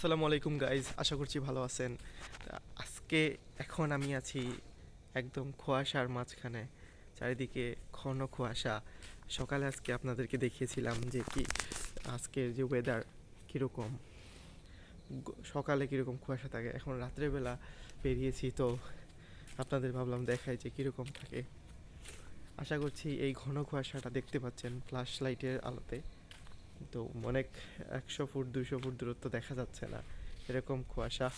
আসসালামু আলাইকুম গাইজ আশা করছি ভালো আছেন। আজকে এখন আমি আছি একদম কুয়াশার মাঝখানে, চারিদিকে ঘন কুয়াশা সকালে আজকে আপনাদেরকে দেখিয়েছিলাম যে কি, আজকের যে ওয়েদার কীরকম। সকালে কীরকম কুয়াশা থাকে, এখন রাত্রেবেলা বেরিয়েছি তো আপনাদের ভাবলাম দেখাই যে কীরকম থাকে। আশা করছি এই ঘন কুয়াশাটা দেখতে পাচ্ছেন ফ্ল্যাশ লাইটের আলোতে। তো অনেক একশো ফুট দুশো ফুট দূরত্ব দেখা যাচ্ছে না। এরকম কুয়াশা।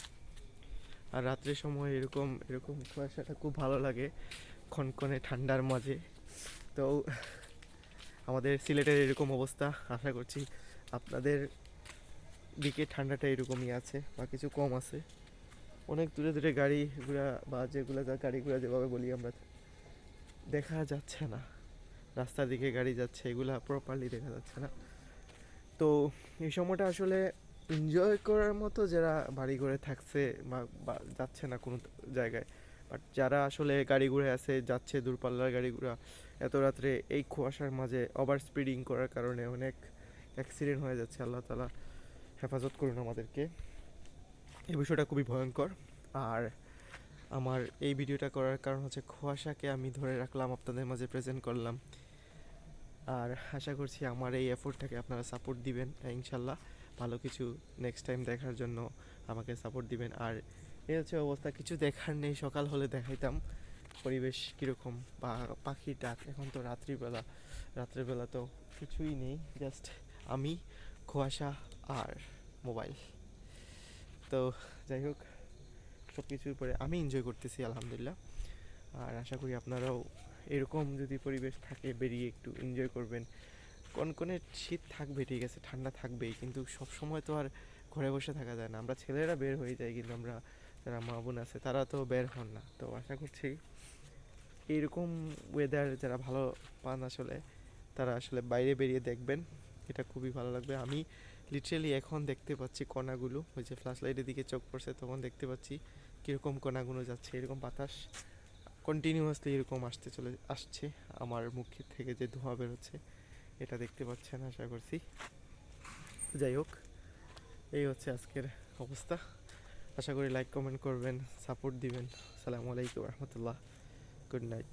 আর রাত্রের সময় এরকম এরকম কুয়াশাটা খুব ভালো লাগে ক্ষণক্ষণে ঠান্ডার মাঝে। তো আমাদের সিলেটের এরকম অবস্থা, আশা করছি আপনাদের দিকে ঠান্ডাটা এরকমই আছে বা কিছু কম আছে। অনেক দূরে দূরে গাড়ি ঘোড়া বা যেগুলো যা গাড়ি যেভাবে বলি আমরা, দেখা যাচ্ছে না। রাস্তার দিকে গাড়ি যাচ্ছে, এগুলা প্রপারলি দেখা যাচ্ছে না। তো এই সময়টা আসলে এনজয় করার মতো যারা বাড়ি ঘরে থাকছে বা যাচ্ছে না কোনো জায়গায় বাট যারা আসলে গাড়ি ঘুরে আছে যাচ্ছে দূরপাল্লার গাড়ি ঘোড়া এত রাত্রে এই কুয়াশার মাঝে ওভার স্পিডিং করার কারণে অনেক অ্যাক্সিডেন্ট হয়ে যাচ্ছে, আল্লাহ তালা হেফাজত করুন আমাদেরকে। এই বিষয়টা খুবই ভয়ঙ্কর। আর আমার এই ভিডিওটা করার কারণ হচ্ছে, কুয়াশাকে আমি ধরে রাখলাম, আপনাদের মাঝে প্রেজেন্ট করলাম। আর আশা করছি আমার এই এফোর্টটাকে আপনারা সাপোর্ট দিবেন, ইনশাল্লাহ। ভালো কিছু নেক্সট টাইম দেখার জন্য আমাকে সাপোর্ট দিবেন। আর এই হচ্ছে অবস্থা, কিছু দেখার নেই, সকাল হলে দেখাইতাম। পরিবেশ কীরকম? বা পাখির ডাক, এখন তো রাত্রিবেলা। রাত্রিবেলা তো কিছুই নেই জাস্ট আমি, কুয়াশা আর মোবাইল। তো যাই হোক সব কিছুর পরে আমি এনজয় করতেছি, আলহামদুলিল্লাহ। আর আশা করি আপনারাও এরকম যদি পরিবেশ থাকে, বেরিয়ে একটু এনজয় করবেন। কনকনে শীত থাকবে, ঠিক আছে, ঠান্ডা থাকবেই, কিন্তু সব সময় তো আর ঘরে বসে থাকা যায় না। আমরা ছেলেরা বের হয়ে যাই, কিন্তু আমরা যারা মা বোন আছে, তারা তো বের হন না। তো আশা করছি এইরকম ওয়েদার যারা ভালো পান আসলে, তারা আসলে বাইরে বেরিয়ে দেখবেন। এটা খুবই ভালো লাগবে। আমি লিটারেলি এখন দেখতে পাচ্ছি কণাগুলো, ওই যে ফ্ল্যাশ লাইটের দিকে চোখ পড়ছে, তখন দেখতে পাচ্ছি কীরকম কণাগুলো যাচ্ছে, এরকম বাতাস। কন্টিনিউয়াসলি এরকম আসতে চলে, আসছে। আমার মুখের থেকে যে ধোঁয়া বেরোচ্ছে, এটা দেখতে পাচ্ছেন, আশা করছি। যাই হোক, এই হচ্ছে আজকের অবস্থা। আশা করি লাইক কমেন্ট করবেন সাপোর্ট দিবেন। আসসালামু আলাইকুম রহমতুল্লাহ। Good night